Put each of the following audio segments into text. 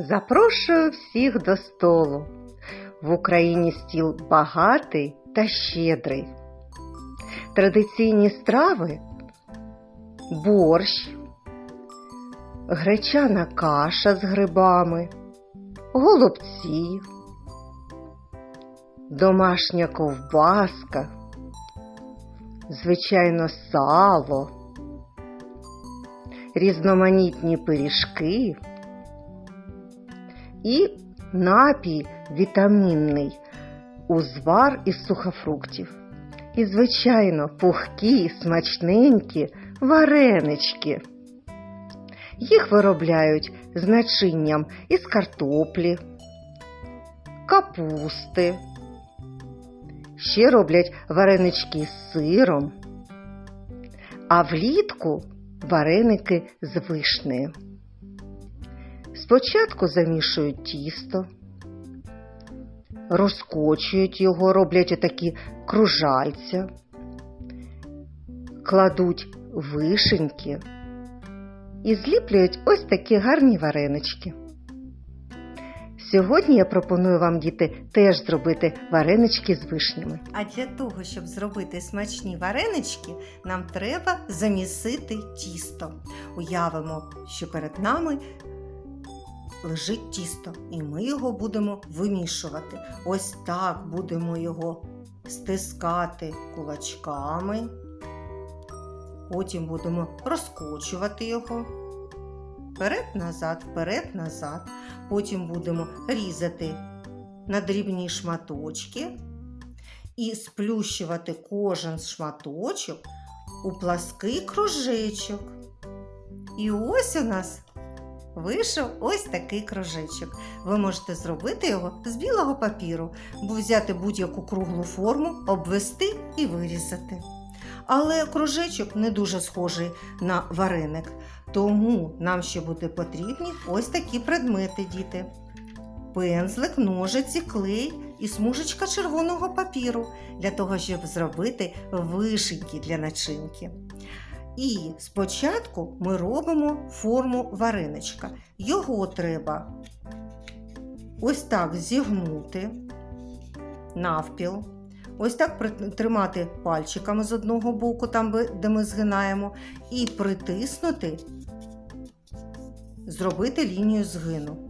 Запрошую всіх до столу. В Україні стіл багатий та щедрий. Традиційні страви борщ, гречана каша з грибами, голубці, домашня ковбаска, звичайно, сало, різноманітні пиріжки і напій вітамінний, узвар із сухофруктів. І, звичайно, пухкі, смачненькі варенички. Їх виробляють з начинням із картоплі, капусти. Ще роблять варенички з сиром, а влітку вареники з вишнею. Спочатку замішують тісто, розкочують його, роблять отакі кружальця, кладуть вишеньки і зліплюють ось такі гарні варенички. Сьогодні я пропоную вам, діти, теж зробити варенички з вишнями. А для того, щоб зробити смачні варенички, нам треба замісити тісто. Уявимо, що перед нами лежить тісто, і ми його будемо вимішувати. Ось так будемо його стискати кулачками. Потім будемо розкочувати його. Вперед-назад, вперед-назад. Потім будемо різати на дрібні шматочки і сплющувати кожен шматочок у плаский кружечок. І ось у нас вийшов ось такий кружечок. Ви можете зробити його з білого папіру, бо взяти будь-яку круглу форму, обвести і вирізати. Але кружечок не дуже схожий на вареник, тому нам ще буде потрібні ось такі предмети, діти. Пензлик, ножиці, клей і смужечка червоного папіру для того, щоб зробити вишеньки для начинки. І спочатку ми робимо форму вареничка. Його треба ось так зігнути навпіл. Ось так тримати пальчиками з одного боку, там де ми згинаємо, і притиснути, зробити лінію згину.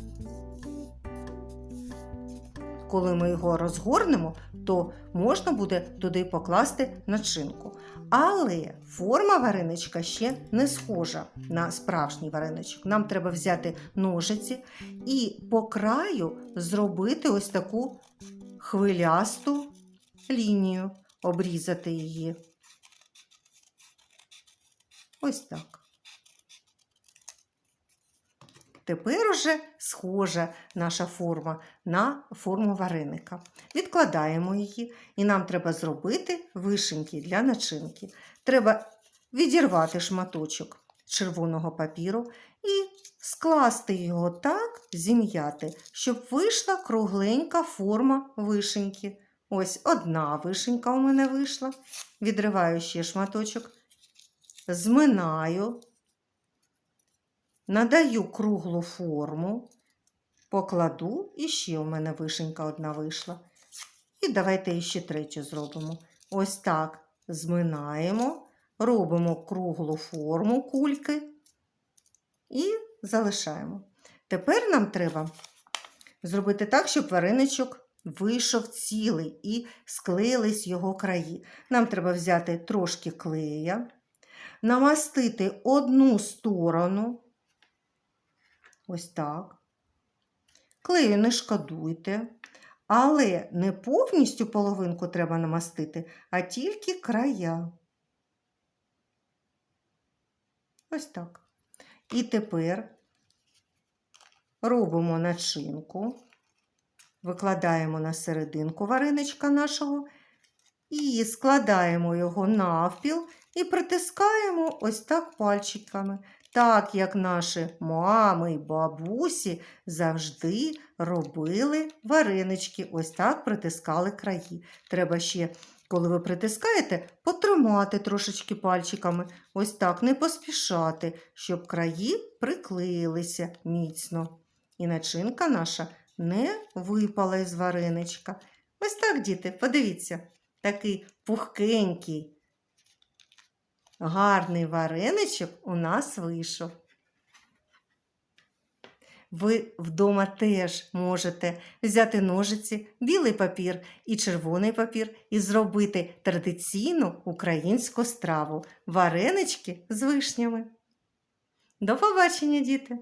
Коли ми його розгорнемо, то можна буде туди покласти начинку. Але форма вареничка ще не схожа на справжній вареничок. Нам треба взяти ножиці і по краю зробити ось таку хвилясту лінію, обрізати її. Ось так. Тепер уже схожа наша форма на форму вареника. Відкладаємо її, і нам треба зробити вишеньки для начинки. Треба відірвати шматочок червоного папіру і скласти його так, зім'яти, щоб вийшла кругленька форма вишеньки. Ось одна вишенька у мене вийшла. Відриваю ще шматочок, зминаю, надаю круглу форму, покладу і ще у мене вишенька одна вийшла. І давайте ще третю зробимо. Ось так зминаємо, робимо круглу форму кульки і залишаємо. Тепер нам треба зробити так, щоб вареничок вийшов цілий і склеїлись його краї. Нам треба взяти трошки клея, намастити одну сторону. Ось так. Клею не шкодуйте, але не повністю половинку треба намастити, а тільки края. Ось так. І тепер робимо начинку, викладаємо на серединку вареничка нашого і складаємо його навпіл і притискаємо ось так пальчиками, так як наші мами і бабусі завжди робили варенички, ось так притискали краї. Треба ще, коли ви притискаєте, потримати трошечки пальчиками, ось так не поспішати, щоб краї приклеїлися міцно. і начинка наша не випала із вареничка. Ось так, діти, подивіться, такий пухкенький, гарний вареничок у нас вийшов. Ви вдома теж можете взяти ножиці, білий папір і червоний папір і зробити традиційну українську страву варенички з вишнями. До побачення, діти!